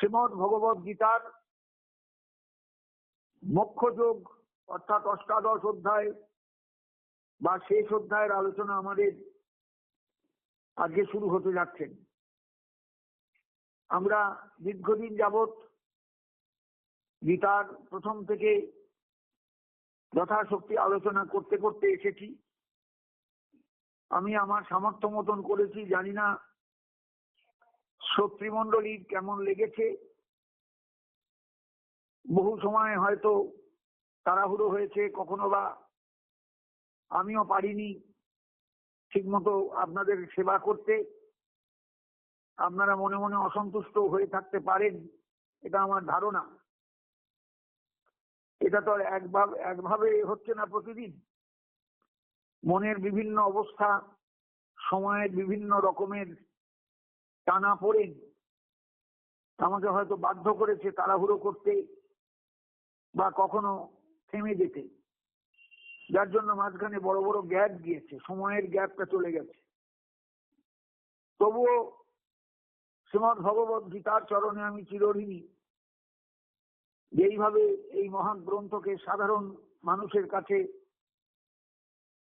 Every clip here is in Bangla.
শ্রীমদ ভগবত গীতার মোক্ষ যোগ, অর্থাৎ অষ্টাদশ অধ্যায় বা শেষ অধ্যায়ের আলোচনা আমাদের আজকে শুরু হতে যাচ্ছেন আমরা দীর্ঘদিন যাবৎ গীতার প্রথম থেকে যথাশক্তি আলোচনা করতে করতে এসেছি। আমি আমার সামর্থ্য মতন করেছি, জানি না শত্রুমণ্ডলীর কেমন লেগেছে? বহু সময় হয়তো তাড়াহুড়ো হয়েছে, কখনো বা আমিও পারিনি ঠিকমতো আপনাদের সেবা করতে। আপনারা মনে মনে অসন্তুষ্ট হয়ে থাকতে পারেন, এটা আমার ধারণা। এটা তো একভাবে একভাবে হচ্ছে না প্রতিদিন। মনের বিভিন্ন অবস্থা, সময়ের বিভিন্ন রকমের টানা পড়ে আমাকে হয়তো বাধ্য করেছে তাড়াহুড়ো করতে বা কখনো থেমে যেতে। যার জন্য মাঝখানে বড় বড় গ্যাপ গিয়েছে, সময়ের গ্যাপটা চলে গেছে। তবুও শ্রীমদ ভগবত গীতার চরণে আমি চিরঋণী। যেইভাবে এই মহান গ্রন্থকে সাধারণ মানুষের কাছে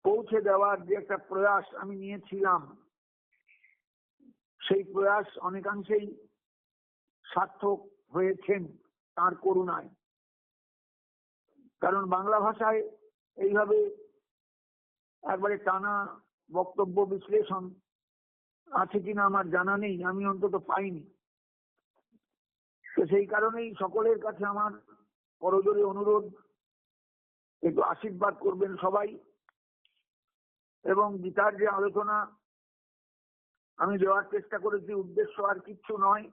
পৌঁছে দেওয়ার যে একটা প্রয়াস আমি নিয়েছিলাম সেই প্রয়াস অনেকাংশেই সার্থক হয়েছেন তার করুণায়। কারণ বাংলা ভাষায় এইভাবে একবারে টানা বক্তব্য বিশ্লেষণ আছে কিনা আমার জানা নেই, আমি অন্তত পাইনি। তো সেই কারণেই সকলের কাছে আমার করজোরে অনুরোধ, একটু আশীর্বাদ করবেন সবাই। এবং গীতার যে আলোচনা আমি দেওয়ার চেষ্টা করেছি, উদ্দেশ্য আর কিচ্ছু নয়।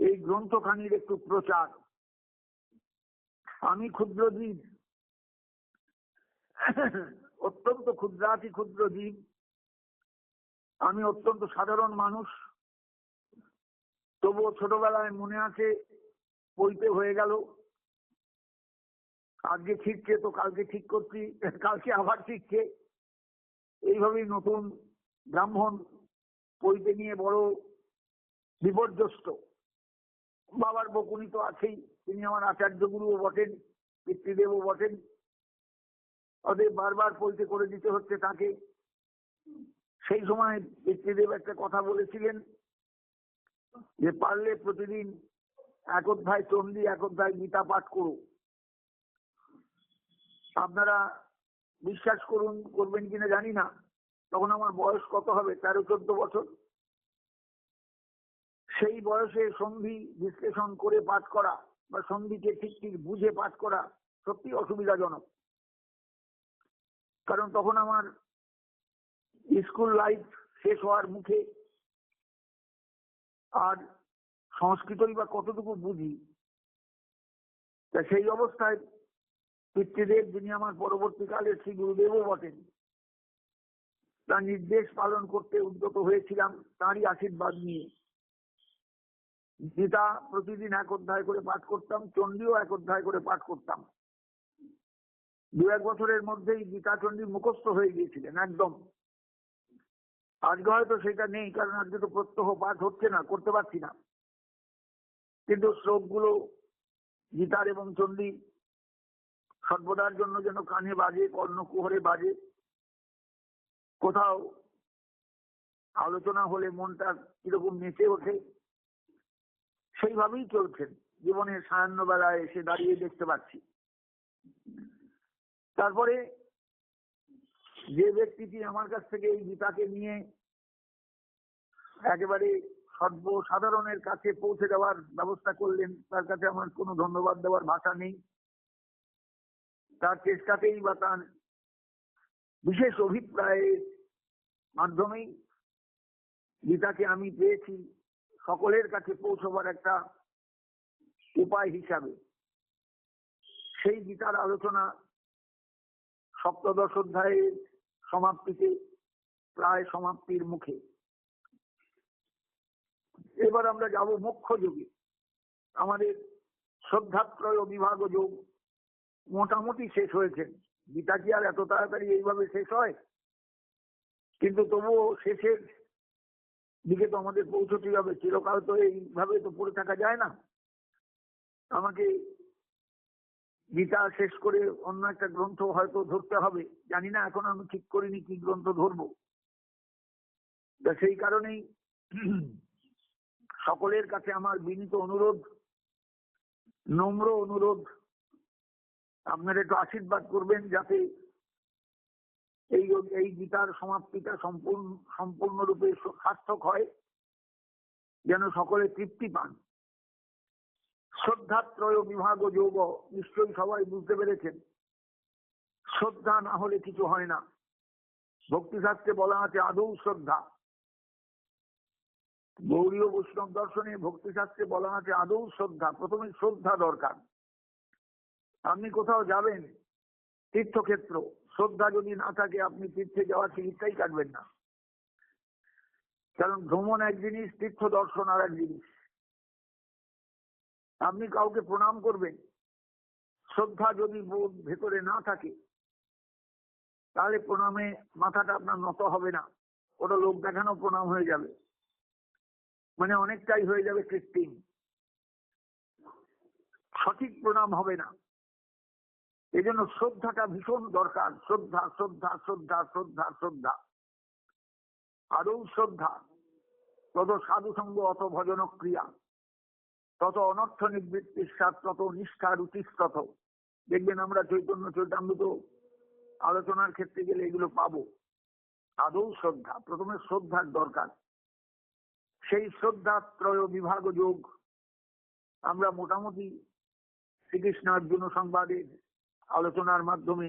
এই গ্রন্থখানির একটু প্রচার। আমি ক্ষুদ্র জীব। অত্যন্ত ক্ষুদ্রাতি ক্ষুদ্র জীব। আমি অত্যন্ত সাধারণ মানুষ। তবুও ছোটবেলায় মনে আছে বইতে হয়ে গেল। আজকে ঠিকছে তো কালকে ঠিক করছি, কালকে আবার ঠিকছে এইভাবেই নতুন ব্রাহ্মণ বইতে নিয়ে বড় বিপর্যস্ত। বাবার বকুনি তো আছেই, তিনি আমার আচার্য গুরুও বটেন, পিতৃদেবও বটেন। ওদের বারবার পইতে করে দিতে হচ্ছে তাকে। সেই সময় পিতৃদেব একটা কথা বলেছিলেন যে, পারলে প্রতিদিন এক অধ্যায় চণ্ডী, এক অধ্যায় গীতা পাঠ করো। আপনারা বিশ্বাস করুন, করবেন কিনা জানি না। তখন আমার বয়স কত হবে? তেরো, চোদ্দ বছর। সেই বয়সে সন্ধি বিশ্লেষণ করে পাঠ করা বা সন্ধিকে ঠিক ঠিক বুঝে পাঠ করা সত্যি অসুবিধাজনক। কারণ তখন আমার স্কুল লাইফ শেষ হওয়ার মুখে আর সংস্কৃতই বা কতটুকু বুঝি, তা সেই অবস্থায় পিতৃদেব যিনি আমার পরবর্তীকালে শ্রী গুরুদেবও বটেন তার নির্দেশ পালন করতে উদ্যত হয়েছিলাম তারই আশীর্বাদ নিয়ে। গীতা প্রতিদিন এক অধ্যায় করে পাঠ করতাম, চণ্ডীও এক অধ্যায় করে পাঠ করতাম। দু এক বছরের মধ্যেই গীতা চণ্ডী মুখস্থ হয়ে গিয়েছিলেন, একদম। আজকে হয়তো সেটা নেই, কারণ আজকে তো প্রত্যহ পাঠ হচ্ছে না, করতে পারছি না। কিন্তু শ্লোকগুলো গীতার এবং চণ্ডী সর্বদার জন্য যেন কানে বাজে কর্ণকুহরে বাজে কোথাও আলোচনা হলে মনটা কীরকম নেচে ওঠে, সেইভাবেই চলছেন। জীবনের সায়ান্ন বেলায় এসে দাঁড়িয়ে দেখতে পাচ্ছি। তারপরে যে ব্যক্তিটি আমার কাছ থেকে এই গীতাকে নিয়ে একেবারে সর্বসাধারণের কাছে পৌঁছে দেওয়ার ব্যবস্থা করলেন, তার কাছে আমার কোনো ধন্যবাদ দেওয়ার ভাষা নেই। তার চেষ্টাতেই বা তার বিশেষ অভিপ্রায়ের মাধ্যমেই গীতাকে আমি পেয়েছি সকলের কাছে পৌঁছবার একটা উপায় হিসাবে। সেই গীতার আলোচনা সপ্তদশ অধ্যায়ের সমাপ্তিতে, প্রায় সমাপ্তির মুখে। এবার আমরা যাব মুখ্য যুগে। আমাদের শ্রদ্ধাত্রয় বিভাগ যোগ মোটামুটি শেষ হয়েছে। গীতা কি আর এত তাড়াতাড়ি এইভাবে শেষ হয়? কিন্তু তবুও শেষের দিকে তো আমাদের পৌঁছতেই হবে। চিরকাল তো এইভাবে তো পড়ে থাকা যায় না। আমাকে গীতা শেষ করে অন্য একটা গ্রন্থ হয়তো ধরতে হবে। জানি না এখন আমি ঠিক করিনি কি গ্রন্থ ধরবো। সেই কারণেই সকলের কাছে আমার বিনীত অনুরোধ, নম্র অনুরোধ। আপনারা একটু আশীর্বাদ করবেন যাতে এই এই গীতার সমাপ্তিটা সম্পূর্ণ, সম্পূর্ণরূপে সার্থক হয়, যেন সকলে তৃপ্তি পান। শ্রদ্ধাত্রয় বিভাগ যোগ, নিশ্চয়ই সবাই বুঝতে পেরেছেন। শ্রদ্ধা না হলে কিছু হয় না। ভক্তিশাস্ত্রে বলা আছে, আদৌ শ্রদ্ধা। গৌরীয় বৈষ্ণব দর্শনে ভক্তিশাস্ত্রে বলা আছে, আদৌ শ্রদ্ধা। প্রথমে শ্রদ্ধা দরকার। আপনি কোথাও যাবেন, তীর্থক্ষেত্র শ্রদ্ধা যদি না থাকে, আপনি তীর্থে যাওয়ার টিকিটটাই কাটবেন না। কারণ ভ্রমণ এক জিনিস, তীর্থ দর্শন আর এক জিনিস। আপনি কাউকে প্রণাম করবেন, শ্রদ্ধা যদি বোধ ভেতরে না থাকে, তাহলে প্রণামে মাথাটা আপনার নত হবে না। ওটা লোক দেখানো প্রণাম হয়ে যাবে। মানে অনেকটাই হয়ে যাবে কৃত্রিম। সঠিক প্রণাম হবে না। এই জন্য শ্রদ্ধাটা ভীষণ দরকার। শ্রদ্ধা শ্রদ্ধা শ্রদ্ধা শ্রদ্ধা শ্রদ্ধা। আদৌ শ্রদ্ধা? তত সাধু সঙ্গ অত ভজন ক্রিয়া তত অনর্থ নিবৃত্তির সাথ তত নিষ্ঠা রুচিস্তত দেখবেন আমরা চৈতন্য, চৈতামৃত আলোচনার ক্ষেত্রে গেলে এগুলো পাবো। আদৌ শ্রদ্ধা? প্রথমে শ্রদ্ধার দরকার। সেই শ্রদ্ধা ত্রয় বিভাগ যোগ আমরা মোটামুটি শ্রীকৃষ্ণ অর্জুন সংবাদের আলোচনার মাধ্যমে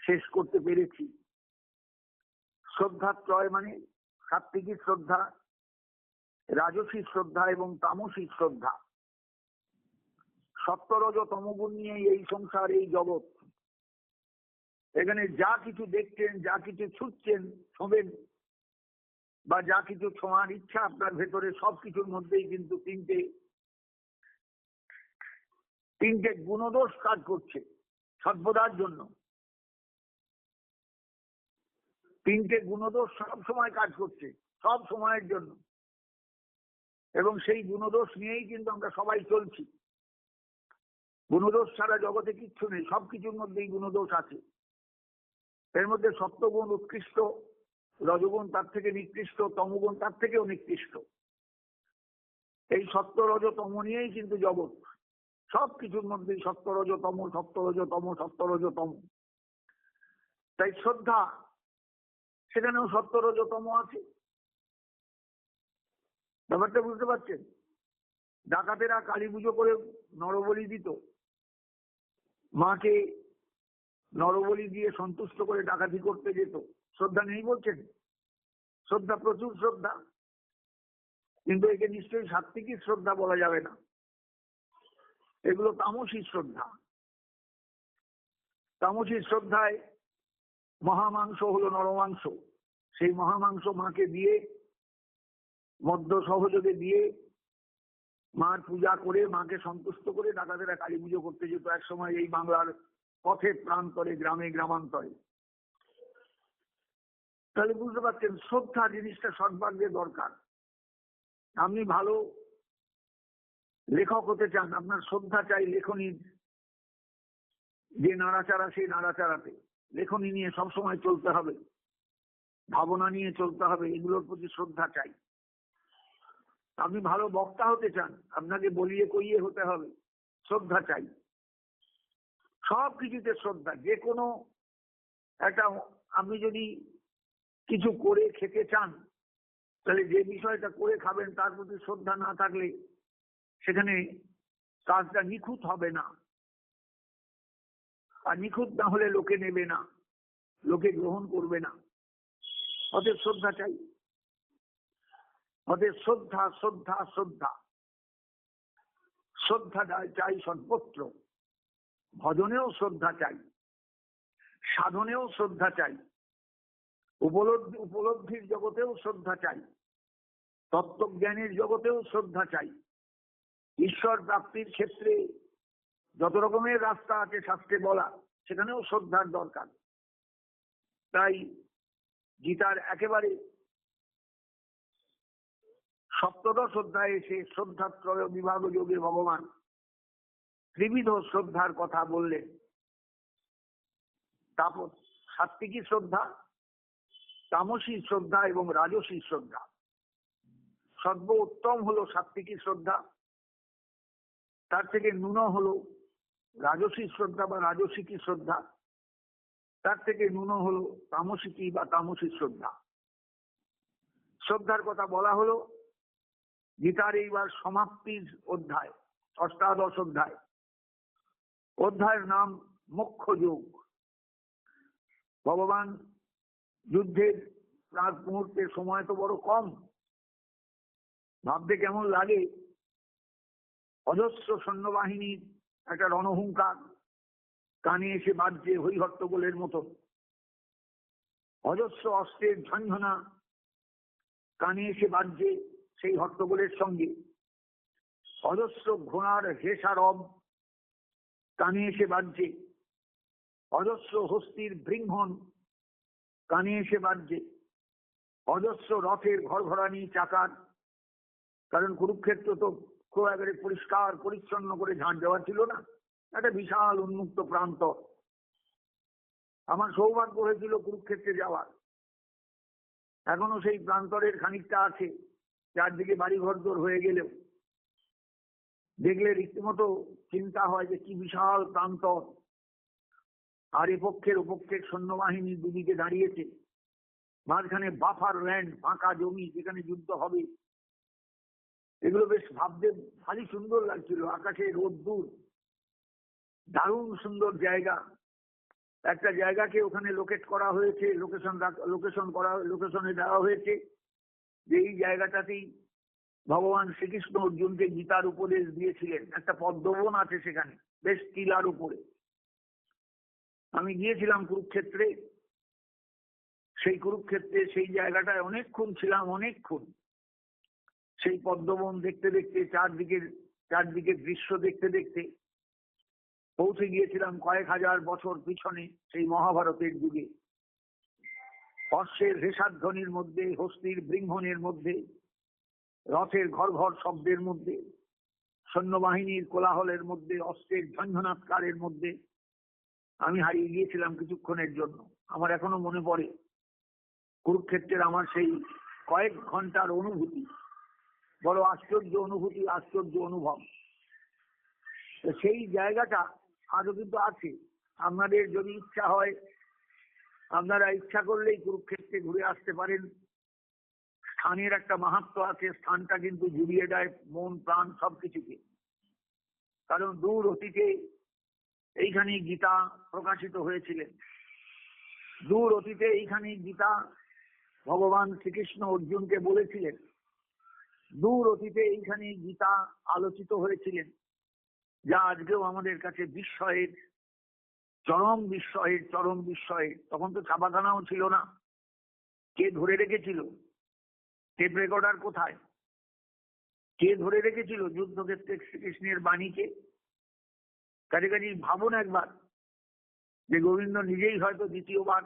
শেষ করতে পেরেছি। শ্রদ্ধা ত্রয় মানে সাত্বিকী শ্রদ্ধা রাজসী শ্রদ্ধা এবং তামসী শ্রদ্ধা। সত্তরজ তমগুণ নিয়ে এই সংসার, এই জগৎ। এখানে যা কিছু দেখছেন, যা কিছু ছুটছেন ছোঁবেন বা যা কিছু ছোঁয়ার ইচ্ছা আপনার ভেতরে, সবকিছুর মধ্যেই কিন্তু তিনটে তিনটে গুণদোষ কাজ করছে সর্বদার জন্য। তিনটে গুণদোষ সব সময় কাজ করছে, সব সময়ের জন্য। এবং সেই গুণদোষ নিয়েই কিন্তু আমরা সবাই চলছি। গুণদোষ ছাড়া জগতে কিচ্ছু নেই সবকিছুর মধ্যেই গুণদোষ আছে। এর মধ্যে সত্যগুণ উৎকৃষ্ট, রজগুণ তার থেকে নিকৃষ্ট, তমগুণ তার থেকেও নিকৃষ্ট। এই সত্য রজ তম নিয়েই কিন্তু জগৎ। সব কিছুর মধ্যেই সত্য রজ তম সত্য রজ তম সত্য রজ তম। তাই শ্রদ্ধা, সেখানেও সত্য রজ তম আছে। ব্যাপারটা বুঝতে পারছেন? ডাকাতেরা কালী পুজো করে নরবলি দিত। মাকে নরবলি দিয়ে সন্তুষ্ট করে ডাকাতি করতে যেত। শ্রদ্ধা নেই বলছেন? শ্রদ্ধা প্রচুর শ্রদ্ধা। কিন্তু একে নিশ্চয়ই সাত্বিকী শ্রদ্ধা বলা যাবে না। এগুলো তামসী শ্রদ্ধা। তামসী শ্রদ্ধায় মহামাংস হলো নরমাংস। সেই মহামাংস মাকে দিয়ে মধ্য সহযোগে দিয়ে, মার পূজা করে, মাকে সন্তুষ্ট করে ডাকাতেরা কালী পুজো করতে যেত। এক সময় এই বাংলার পথে প্রান্তরে, গ্রামে গ্রামান্তরে। তাহলে বুঝতে পারছেন, শ্রদ্ধা জিনিসটা সর্বাগ্যে দরকার। আপনি ভালো লেখক হতে চান, আপনার শ্রদ্ধা চাই লেখনীর যে নাড়াচাড়া, সেই নাড়াচাড়াতে। লেখনী নিয়ে সবসময় চলতে হবে। ভাবনা নিয়ে চলতে হবে, এগুলোর প্রতি শ্রদ্ধা চাই। আপনি ভালো বক্তা হতে চান, আপনাকে বলিয়ে কইয়ে হতে হবে। শ্রদ্ধা চাই। সব কিছুতে শ্রদ্ধা। যে কোনো একটা, আপনি যদি কিছু করে খেতে চান, তাহলে যে বিষয়টা করে খাবেন, তার প্রতি শ্রদ্ধা না থাকলে সেখানে কাজটা নিখুঁত হবে না। আর নিখুঁত না হলে লোকে নেবে না, লোকে গ্রহণ করবে না। অতএব শ্রদ্ধা চাই। অতএব শ্রদ্ধা শ্রদ্ধা শ্রদ্ধা। শ্রদ্ধা চাই সর্বত্র ভজনেও শ্রদ্ধা চাই। সাধনেও শ্রদ্ধা চাই। উপলব্ধি, উপলব্ধির জগতেও শ্রদ্ধা চাই। তত্ত্বজ্ঞানের জগতেও শ্রদ্ধা চাই। ঈশ্বর প্রাপ্তির ক্ষেত্রে যত রকমের রাস্তা আছে শাস্ত্রে বলা, সেখানেও শ্রদ্ধার দরকার। তাই গীতার একেবারে সপ্তদশ অধ্যায়ে সে শ্রদ্ধাত্রয় বিভাগ যোগে ভগবান ত্রিবিধ শ্রদ্ধার কথা বললেন। তারপর সাত্বিকী শ্রদ্ধা, তামসী শ্রদ্ধা এবং রাজসী শ্রদ্ধা। সর্ব উত্তম হলো সাত্বিকী শ্রদ্ধা। তার থেকে ন্যূন হলো রাজসী শ্রদ্ধা বা রাজসিকী শ্রদ্ধা? তার থেকে ন্যূন হলো তামসিকী বা তামসী শ্রদ্ধা? শ্রদ্ধার কথা বলা হলো গীতার এইবার সমাপ্তির অধ্যায়, অষ্টাদশ অধ্যায়। অধ্যায়ের নাম মুখ্য যোগ। ভগবান যুদ্ধের রাত মুহূর্তের সময় তো বড় কম। ভাবতে কেমন লাগে? অজস্র সৈন্যবাহিনীর একটা রণহুঙ্কার কানে এসে বাজছে হই হট্টগোলের মতো। অজস্র অস্ত্রের ঝঞ্ঝনা কানে এসে বাজছে সেই হট্টগোলের সঙ্গে। অজস্র ঘোড়ার হেসা রব কানে এসে বাজছে অজস্র হস্তির বৃঙ্ঘন কানে এসে বাজছে অজস্র রথের ঘর ঘরানি চাকার, কারণ কুরুক্ষেত্র তো খুব একেবারে পরিষ্কার, পরিচ্ছন্ন করে ঝাঁট দেওয়া ছিল না। একটা বিশাল উন্মুক্ত প্রান্ত। আমার সৌভাগ্য হয়েছিল কুরুক্ষেত্রে যাওয়ার। এখনও সেই প্রান্তরের খানিকটা আছে, চারদিকে বাড়ি ঘরদোর হয়ে গেলেও। দেখলে রীতিমতো চিন্তা হয় যে কি বিশাল প্রান্তর। আর এ পক্ষের ওপক্ষের সৈন্যবাহিনী দুদিকে দাঁড়িয়েছে। মাঝখানে বাফার ল্যান্ড, ফাঁকা জমি যেখানে যুদ্ধ হবে। এগুলো বেশ ভাবতে ভারী সুন্দর লাগছিল। আকাশে রোদ দূর। দারুণ সুন্দর জায়গা। একটা জায়গাকে ওখানে লোকেট করা হয়েছে লোকেশন লোকেশন করা লোকেশনে দেওয়া হয়েছে। যে এই জায়গাটাতেই ভগবান শ্রীকৃষ্ণ অর্জুনকে গীতার উপদেশ দিয়েছিলেন। একটা পদ্মবন আছে সেখানে, বেশ টিলার উপরে। আমি গিয়েছিলাম কুরুক্ষেত্রে। সেই কুরুক্ষেত্রে সেই জায়গাটায় অনেকক্ষণ ছিলাম, অনেকক্ষণ। সেই পদ্মবন দেখতে দেখতে, চারদিকের চারদিকের দৃশ্য দেখতে দেখতে পৌঁছে গিয়েছিলাম কয়েক হাজার বছর পিছনে সেই মহাভারতের যুগে। অশ্বের রেশাধ্বনির মধ্যে, হস্তির বৃঙ্ঘনের মধ্যে, রথের ঘর ঘর শব্দের মধ্যে, সৈন্যবাহিনীর কোলাহলের মধ্যে অস্ত্রের ঝঞ্ঝনাৎকারের মধ্যে আমি হারিয়ে গিয়েছিলাম কিছুক্ষণের জন্য। আমার এখনও মনে পড়ে। কুরুক্ষেত্রের আমার সেই কয়েক ঘণ্টার অনুভূতি। বড় আশ্চর্য অনুভূতি, আশ্চর্য অনুভব। তো সেই জায়গাটা আজও কিন্তু আছে। আপনাদের যদি ইচ্ছা হয়, আপনারা ইচ্ছা করলেই কুরুক্ষেত্রে ঘুরে আসতে পারেন। স্থানের একটা মাহাত্ম আছে, স্থানটা কিন্তু জুড়িয়ে দেয় মন, প্রাণ, সবকিছুকে। কারণ দূর অতীতে এইখানে গীতা প্রকাশিত হয়েছিলেন। দূর অতীতে এইখানে গীতা ভগবান শ্রীকৃষ্ণ অর্জুনকে বলেছিলেন। দূর অতীতে এইখানে গীতা আলোচিত হয়েছিলেন, যা আজকেও আমাদের কাছে বিস্ময়ের, চরম বিস্ময়ের চরম বিস্ময়ের। তখন তো ছাপাখানাও ছিল না। কে ধরে রেখেছিল? টেপ রেকর্ডার কোথায়? কে ধরে রেখেছিল যুদ্ধক্ষেত্রে শ্রীকৃষ্ণের বাণীকে? কাজে কাজে ভাবুন একবার যে গোবিন্দ নিজেই হয়তো দ্বিতীয়বার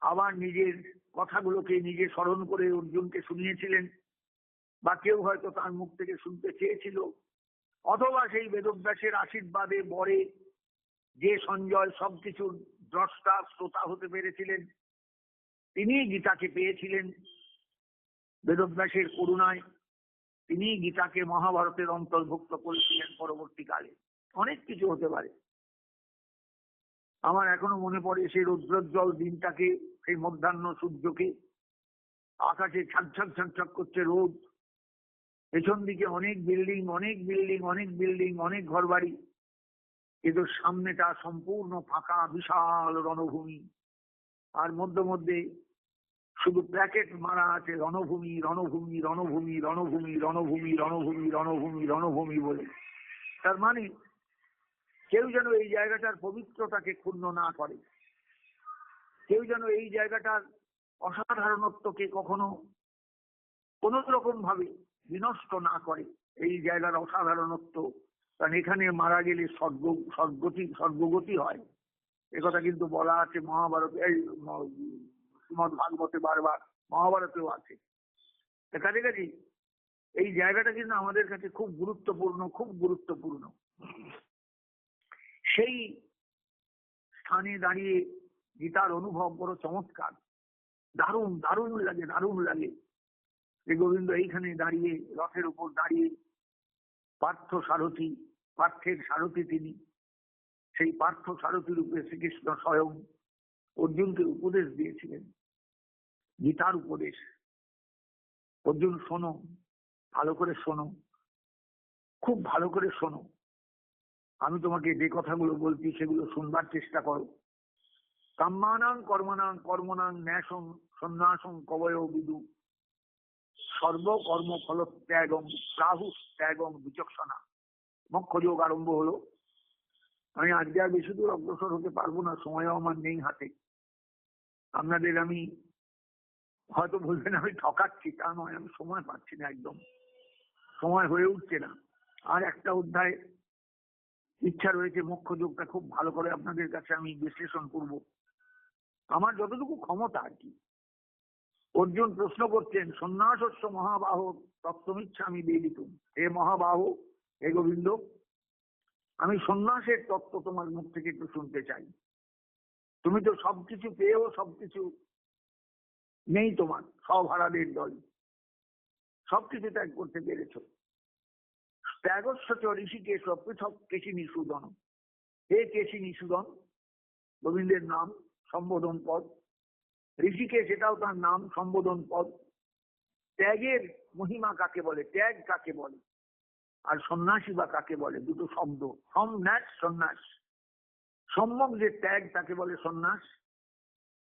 আবার নিজের কথাগুলোকে নিজে স্মরণ করে অর্জুনকে শুনিয়েছিলেন। বা কেউ হয়তো তার মুখ থেকে শুনতে চেয়েছিল, অথবা সেই বেদব্যাসের আশীর্বাদে বরে যে সঞ্জয় সবকিছুর দ্রষ্টা, শ্রোতা হতে পেরেছিলেন তিনি গীতাকে পেয়েছিলেন। বেদব্যাসের করুণায় তিনি গীতাকে মহাভারতের অন্তর্ভুক্ত করেছিলেন পরবর্তীকালে। অনেক কিছু হতে পারে। আমার এখনও মনে পড়ে সেই রৌদ্রোজ্জ্বল দিনটাকে, সেই মধ্যাহ্ন সূর্যকে, আকাশে ছাকছাক ছাকছাক করছে রোদ পেছন দিকে অনেক বিল্ডিং অনেক বিল্ডিং অনেক বিল্ডিং, অনেক ঘর বাড়ি কিন্তু সামনেটা সম্পূর্ণ ফাঁকা, বিশাল রণভূমি। আর মধ্যে মধ্যে শুধু প্যাকেট মারা আছে, রণভূমি রণভূমি রণভূমি রণভূমি রণভূমি রণভূমি রণভূমি রণভূমি বলে। তার মানে কেউ যেন এই জায়গাটার পবিত্রতাকে ক্ষুণ্ণ না করে। কেউ যেন এই জায়গাটার অসাধারণত্বকে কখনো কোন রকম ভাবে বিনষ্ট না করে। এই জায়গার অসাধারণত্ব। কারণ এখানে মারা গেলে স্বর্গ, স্বর্গতি, স্বর্গগতি হয়। কথা কিন্তু বলা আছে মহাভারত, এই শ্রীমদ ভাগবতে বারবার, মহাভারতেও আছে। কাছাকাছি এই জায়গাটা কিন্তু আমাদের কাছে খুব গুরুত্বপূর্ণ খুব গুরুত্বপূর্ণ। সেই স্থানে দাঁড়িয়ে গীতার অনুভব বড় চমৎকার। দারুণ দারুণ লাগে দারুণ লাগে। যে গোবিন্দ এইখানে দাঁড়িয়ে, রথের উপর দাঁড়িয়ে পার্থ সারথি, পার্থের সারথি তিনি। সেই পার্থ সারথী রূপে শ্রীকৃষ্ণ স্বয়ং অর্জুনকে উপদেশ দিয়েছিলেন। গীতার উপদেশ। অর্জুন, শোনো, ভালো করে শোনো, খুব ভালো করে শোনো। আমি তোমাকে যে কথাগুলো বলছি সেগুলো শুনবার চেষ্টা করো। কাম্মানাং কর্মনাং কর্মনাং ন্যাসং সন্ন্যাসং কবয় বিদু। সর্বকর্ম ফল ত্যাগম রাহু ত্যাগম বিচক্ষণা। মুখ্য যোগ আরম্ভ হলো। আমি আজকে আর বেশি দূর অগ্রসর হতে পারব না, সময়ও আমার নেই হাতে। আপনাদের আমি হয়তো বলবেন আমি ঠকাচ্ছি, তা নয়, আমি সময় পাচ্ছি না একদম। সময় হয়ে উঠছে না। আর একটা অধ্যায় ইচ্ছা রয়েছে মুখ্য যোগটা খুব ভালো করে আপনাদের কাছে আমি বিশ্লেষণ করব। আমার যতটুকু ক্ষমতা আর কি। অর্জুন প্রশ্ন করছেন সন্ন্যাসস্য মহাবাহ তত্ত্বমিচ্ছা আমি বেদিত। হে মহাবাহ, হে গোবিন্দ, আমি সন্ন্যাসের তত্ত্ব তোমার মুখ থেকে একটু শুনতে চাই। তুমি তো সবকিছু পেয়েও সবকিছু নেই তোমার সব হারাদের দল। সবকিছু ত্যাগ করতে পেরেছ। ত্যাগস্ব ঋষিকেশ পৃথক কেশী নিষুদন হে কেশী নিষুদন গোবিন্দের নাম, সম্বোধন পদ। ঋষিকেশ এটাও তার নাম সম্বোধন পদ। ত্যাগের মহিমা কাকে বলে? ত্যাগ কাকে বলে? আর সন্ন্যাসী বা কাকে বলে? দুটো শব্দ। সম্ন্যাস, সন্ন্যাস। সম্যক যে ত্যাগ তাকে বলে সন্ন্যাস।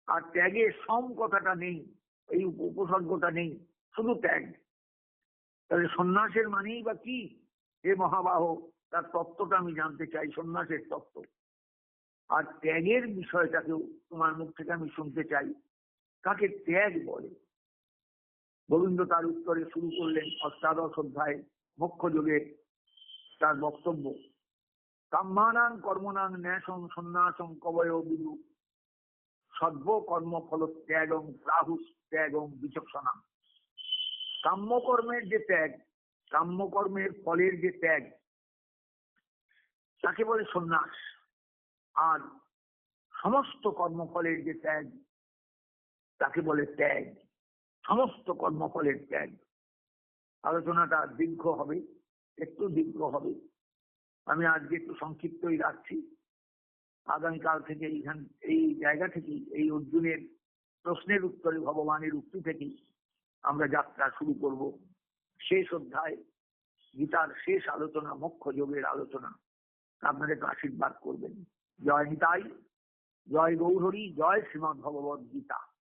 আর ত্যাগে সম কথাটা নেই, এই উপসর্গটা নেই, শুধু ত্যাগ। তাহলে সন্ন্যাসের মানেই বা কি? হে মহাবাহ, তার তত্ত্বটা আমি জানতে চাই, সন্ন্যাসের তত্ত্ব। আর ত্যাগের বিষয়টাকেও তোমার মুখ থেকে আমি শুনতে চাই। কাকে ত্যাগ বলে? গোবিন্দ তার উত্তরে শুরু করলেন অষ্টাদশ অধ্যায় মুখ্য যোগের তার বক্তব্য, কাম্মানাং কর্মনাং ন্যাসং সন্ন্যাসং কবয় বিদু। সর্ব কর্ম ফল ত্যাগং রাহুস ত্যাগং বিচক্ষণা কাম্যকর্মের যে ত্যাগ, কাম্যকর্মের ফলের যে ত্যাগ, তাকে বলে সন্ন্যাস। আর সমস্ত কর্মফলের যে ত্যাগ তাকে বলে ত্যাগ। সমস্ত কর্মফলের ত্যাগ। আলোচনাটা দীর্ঘ হবে, একটু দীর্ঘ হবে। আমি আজকে একটু সংক্ষিপ্তই রাখছি। আগামীকাল থেকে এইখান, এই জায়গা থেকেই, এই অর্জুনের প্রশ্নের উত্তরে, ভগবানের উক্তি থেকেই আমরা যাত্রা শুরু করব। শেষ অধ্যায়, গীতার শেষ আলোচনা মুখ্য যোগের আলোচনা। আপনাদের আশীর্বাদ করবেন। জয় নিতাই, জয় গৌরী জয় শ্রীমদ ভগবত গীতা।